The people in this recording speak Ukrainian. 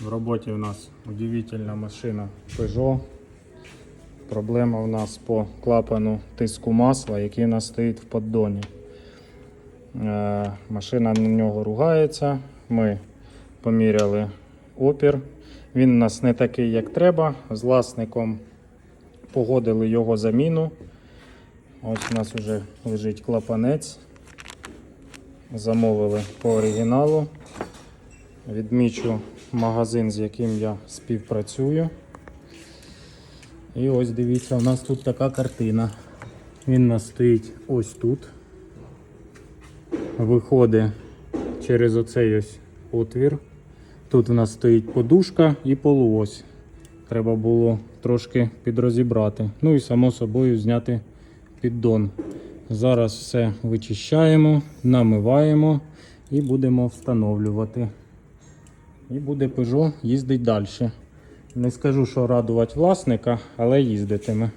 В роботі у нас удивительна машина Peugeot. Проблема у нас по клапану тиску масла, який у нас стоїть в поддоні. Е, Машина на нього ругається. Ми поміряли опір. Він у нас не такий, як треба. З власником погодили його заміну. Ось у нас вже лежить клапанець. Замовили по оригіналу. Відмічу магазин, з яким я співпрацюю. І ось дивіться, у нас тут така картина. Він нас стоїть ось тут. Виходить через оцей ось отвір. Тут у нас стоїть подушка і полуось. Треба було трошки підрозібрати. Ну і само собою зняти піддон. Зараз все вичищаємо, намиваємо і будемо встановлювати. І буде Peugeot їздить далі. Не скажу, що радувати власника, але їздитиме.